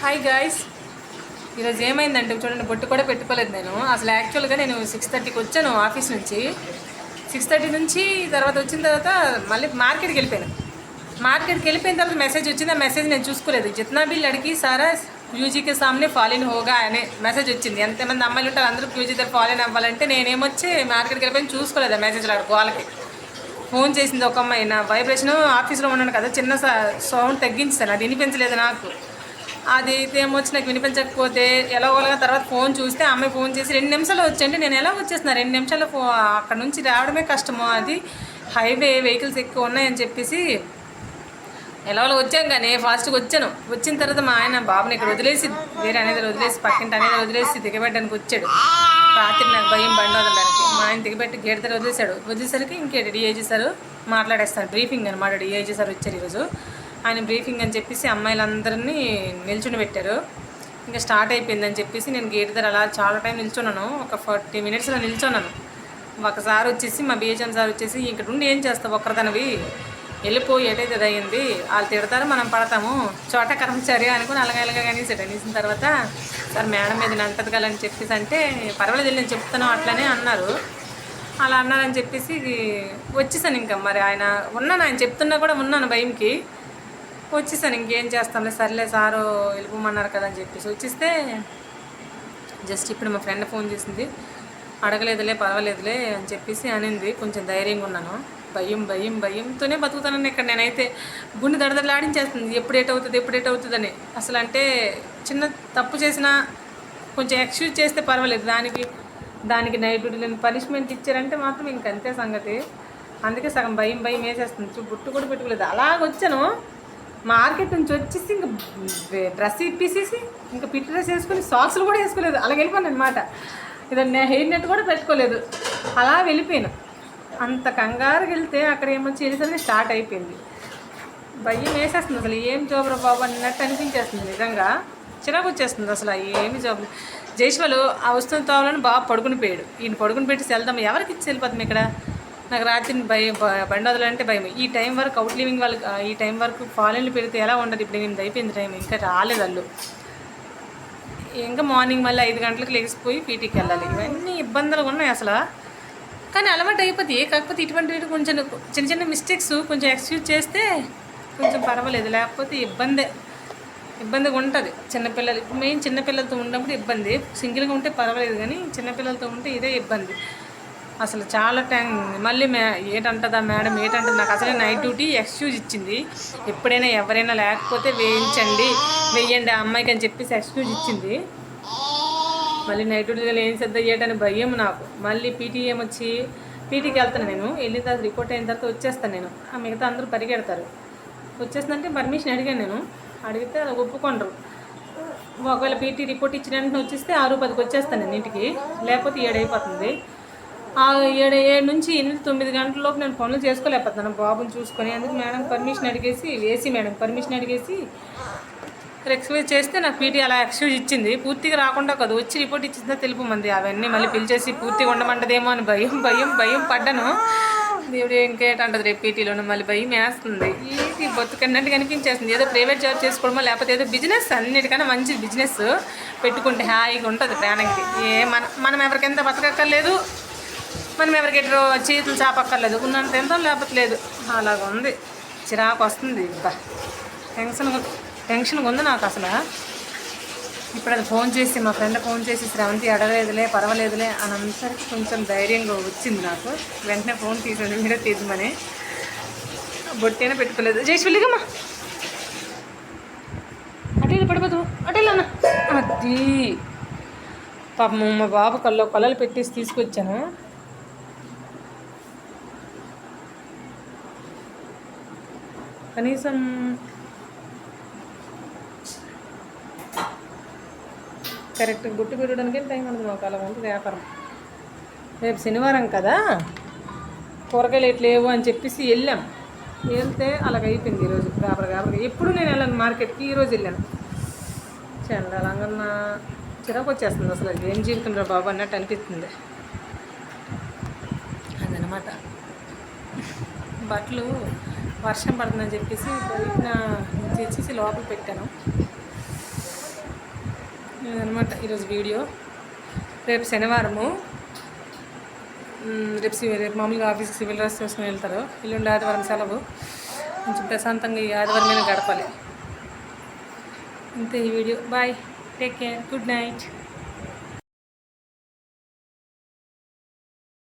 Hi guys ఈరోజు ఏమైందంటే చూడండి బొట్టు కూడా పెట్టుకోలేదు నేను. అసలు యాక్చువల్గా నేను సిక్స్ థర్టీకి వచ్చాను ఆఫీస్ నుంచి. సిక్స్ థర్టీ నుంచి తర్వాత వచ్చిన తర్వాత మళ్ళీ మార్కెట్కి వెళ్ళిపోయాను. మార్కెట్కి వెళ్ళిపోయిన తర్వాత మెసేజ్ వచ్చింది. ఆ మెసేజ్ నేను చూసుకోలేదు. జిత్నా బిల్ అడిగి సారా క్యూజీకి సామ్నే ఫాలిన్ హోగా అనే మెసేజ్ వచ్చింది. ఎంతమంది అమ్మాయిలు ఉంటారు అందరూ క్యూజీ దగ్గర ఫాలిన్ అవ్వాలంటే నేనేమొచ్చి మార్కెట్కి వెళ్ళిపోయి చూసుకోలేదు ఆ మెసేజ్ అక్కడ వాళ్ళకి. ఫోన్ చేసింది ఒక అమ్మాయి. నా వైబ్రేషన్ ఆఫీస్లో ఉన్నాను కదా చిన్న సౌండ్ తగ్గించాను అది వినిపించలేదు నాకు. అది అయితే ఏమొచ్చి నాకు వినిపించకపోతే ఎలా ఒకలాగా తర్వాత ఫోన్ చూస్తే అమ్మాయి ఫోన్ చేసి రెండు నిమిషాలు వచ్చండి నేను ఎలా వచ్చేస్తున్నా? రెండు నిమిషాలు ఫో అక్కడ నుంచి రావడమే కష్టము అది. హైవే వెహికల్స్ ఎక్కువ ఉన్నాయని చెప్పేసి ఎలా వచ్చాం కానీ ఫాస్ట్గా వచ్చాను. వచ్చిన తర్వాత మా ఆయన బాబుని ఇక్కడ వదిలేసి వేరే అనేది వదిలేసి పక్కింటి అనేది వదిలేసి దిగబెట్టడానికి వచ్చాడు. రాత్రి నాకు భయం బండి వదలడానికి. మా ఆయన దిగబెట్టి గేట్ దగ్గర వదిలేశాడు. వదిలేసరికి ఇంకే డిఏజీ సార్ మాట్లాడేస్తాను. బ్రీఫింగ్ అనమాట డిఏజీ సార్ వచ్చారు ఈరోజు. ఆయన బ్రీఫింగ్ అని చెప్పేసి అమ్మాయిలందరినీ నిల్చుని పెట్టారు ఇంకా స్టార్ట్ అయిపోయిందని చెప్పేసి నేను గేట్ దగ్గర అలా చాలా టైం నిల్చున్నాను. ఒక ఫార్టీ మినిట్స్లో నిల్చున్నాను. ఒకసారి వచ్చేసి మా బిహెచ్ఎం సార్ వచ్చేసి ఇక్కడ ఉండి ఏం చేస్తావు ఒక్కరిదనవి? వెళ్ళిపో ఏటైతే అయింది వాళ్ళు తిడతారు మనం పడతాము. చోట కర్మచారి అనుకుని అలాగే అలాగే అనేసాడు అనేసిన తర్వాత సార్ మేడం మీద నంటది అని చెప్పేసి అంటే పర్వాలేదు నేను చెప్తాను అట్లనే అన్నారు. అలా అన్నారని చెప్పేసి వచ్చేసాను ఇంకా. మరి ఆయన ఉన్నాను ఆయన చెప్తున్నా కూడా ఉన్నాను భయంకి. వచ్చేసాను ఇంకేం చేస్తాంలే సర్లే సారు వెళ్ళిపోమన్నారు కదా అని చెప్పేసి వచ్చేస్తే జస్ట్ ఇప్పుడు మా ఫ్రెండ్ ఫోన్ చేసింది. అడగలేదులే పర్వాలేదులే అని చెప్పేసి అనింది. కొంచెం ధైర్యంగా ఉన్నాను. భయం భయం భయంతోనే బతుకుతానని ఇక్కడ నేనైతే గుండె దడదడలాడించేస్తుంది ఎప్పుడు ఏట్ అవుతుంది ఎప్పుడు ఏట్ అవుతుందని. అసలు అంటే చిన్న తప్పు చేసినా కొంచెం ఎక్స్క్యూజ్ చేస్తే పర్వాలేదు. దానికి దానికి నైట్ డ్యూటీలను పనిష్మెంట్ ఇచ్చారంటే మాత్రం ఇంకంతే సంగతి. అందుకే సగం భయం భయం వేసేస్తుంది. బుట్టు కూడా పెట్టుకోలేదు. అలాగొచ్చాను. మార్కెట్ నుంచి వచ్చేసి ఇంకా డ్రెస్ ఇప్పేసేసి ఇంకా పిట్ డ్రెస్ వేసుకొని సాక్స్లు కూడా వేసుకోలేదు. అలా వెళ్ళిపోయాను అనమాట ఇదన్నా హెయిర్ నెట్ కూడా పెట్టుకోలేదు. అలా వెళ్ళిపోయాను. అంత కంగారుకి వెళ్తే అక్కడ ఏమొచ్చి వెళ్ళేసరికి స్టార్ట్ అయిపోయింది. భయం వేసేస్తుంది అసలు. ఏం జాబ్ బాబు అన్నట్టు అనిపించేస్తుంది నిజంగా. చిరాకు వచ్చేస్తుంది అసలు. ఏమి జాబ్. జైష్వాలు ఆ వస్తున్న తావాలని బాగా పడుకుని పోయాడు. ఈయన పడుకుని పెట్టి వెళ్దాం. ఎవరికి ఇచ్చి వెళ్ళిపోతాం ఇక్కడ? నాకు రాత్రి భయం భ- బండి వదలంటే భయం. ఈ టైం వరకు అవుట్ లివింగ్ వాళ్ళకి ఈ టైం వరకు ఫారెన్లు పెడితే ఎలా ఉండదు? ఇప్పుడు నేను అయిపోయింది టైం ఇంకా రాలేదు వాళ్ళు ఇంకా మార్నింగ్ మళ్ళీ ఐదు గంటలకు లేచిపోయి పీటీకి వెళ్ళాలి. ఇవన్నీ ఇబ్బందులు ఉన్నాయి అసలు. కానీ అలవాటు అయిపోతే కాకపోతే ఇటువంటి కొంచెం చిన్న చిన్న మిస్టేక్స్ కొంచెం ఎక్స్క్యూజ్ చేస్తే కొంచెం పర్వాలేదు. లేకపోతే ఇబ్బందే. ఇబ్బందిగా ఉంటుంది. చిన్నపిల్లలు మెయిన్ చిన్నపిల్లలతో ఉన్నప్పుడు ఇబ్బంది. సింగిల్గా ఉంటే పర్వాలేదు కానీ చిన్నపిల్లలతో ఉంటే ఇదే ఇబ్బంది. అసలు చాలా టైం మళ్ళీ మే ఏటంటదా మేడం ఏటంటుంది? నాకు అసలే నైట్ డ్యూటీ ఎక్స్క్యూజ్ ఇచ్చింది. ఎప్పుడైనా ఎవరైనా లేకపోతే వేయించండి వేయండి ఆ అమ్మాయికి అని చెప్పేసి ఎక్స్క్యూజ్ ఇచ్చింది. మళ్ళీ నైట్ డ్యూటీలో ఏం సిద్ధం చేయడానికి భయం నాకు. మళ్ళీ పీటీఎం వచ్చి పీటీకి వెళ్తాను నేను. వెళ్ళిన తర్వాత రిపోర్ట్ అయిన తర్వాత వచ్చేస్తాను నేను. ఆ మిగతా అందరూ పరిగెడతారు. వచ్చేస్తుందంటే పర్మిషన్ అడిగాను నేను. అడిగితే అది ఒప్పుకోండ్రు ఒకవేళ పీటీ రిపోర్ట్ ఇచ్చిన వెంటనే వచ్చేస్తే ఆరు పదికి వచ్చేస్తాను నేను ఇంటికి. లేకపోతే ఏడైపోతుంది. ఏడు ఏడు నుంచి ఎనిమిది తొమ్మిది గంటలలోపు నేను పనులు చేసుకోలేకపోతున్నాను. బాబుని చూసుకొని అందుకు మేడం పర్మిషన్ అడిగేసి వేసి మేడం పర్మిషన్ అడిగేసి ఎక్స్క్యూజ్ చేస్తే నాకు పీటీ అలా ఎక్స్క్యూజ్ ఇచ్చింది. పూర్తిగా రాకుండా కదా. వచ్చి రిపోర్ట్ ఇచ్చిందో తెలుపు మంది. అవన్నీ మళ్ళీ పిలిచేసి పూర్తిగా ఉండమంటదేమో అని భయం భయం భయం పడ్డాను. దేవుడు ఇంకేటంటది రేపు పీటీలోనే మళ్ళీ భయం వేస్తుంది. ఇది బతుకన్నట్టు కనిపించేస్తుంది ఏదో ప్రైవేట్ జాబ్ చేసుకోవడమో లేకపోతే ఏదో బిజినెస్ అన్నిటికన్నా మంచి బిజినెస్ పెట్టుకుంటే హాయిగా ఉంటుంది ప్రాణంకి. ఏ మన మనం ఎవరికెంత బతకక్కర్లేదు. మనం ఎవరికి చేతులు చేపక్కర్లేదు. ఉన్నంత ఎంత లేకపోతే లేదు. అలాగ ఉంది. చిరాకు వస్తుంది. ఇబ్బా టెన్షన్ టెన్షన్గా ఉంది నాకు అసలు. ఇప్పుడు అది ఫోన్ చేసి మా ఫ్రెండ్ ఫోన్ చేసి శ్రవంతి అడగలేదులే పర్వాలేదులే అని అందరికి కొంచెం ధైర్యంగా వచ్చింది నాకు. వెంటనే ఫోన్ తీసాను మీరే తీద్దామని. బొట్టేనే పెట్టుకోలేదు. జయశ్వల్లిగమ్మా అటు పడిపోదు అటు అన్న. అది పాపం మా బాబు కల్లో కళ్ళలు పెట్టేసి తీసుకొచ్చాను. కనీసం కరెక్ట్ గుట్టు పెట్టడానికి టైం ఉండదు మా కాలం ఉంటుంది వ్యాపారం. రేపు శనివారం కదా? కూరగాయలు ఎట్లేవు లేవు అని చెప్పేసి వెళ్ళాం. వెళ్తే అలాగ అయిపోయింది ఈరోజు గాబర గాబరగా ఎప్పుడు నేను వెళ్ళాను మార్కెట్కి ఈరోజు వెళ్ళాను. చండాలంగా చిరాకు వచ్చేస్తుంది అసలు. ఏం జీవితం రా బాబు అన్నట్టు అనిపిస్తుంది. అదనమాట. బట్టలు వర్షం పడుతుందని చెప్పేసి బయట తెచ్చేసి లోపల పెట్టాను. అనమాట ఈరోజు వీడియో. రేపు శనివారము. రేపు రేపు మామూలుగా ఆఫీస్కి సివిల్ డ్రెస్ చేసుకుని వెళ్తారు. ఎల్లుండి ఆదివారం సెలవు. కొంచెం ప్రశాంతంగా ఈ ఆదివారమైన గడపాలి. అంతే ఈ video. Bye. Take care. Good night.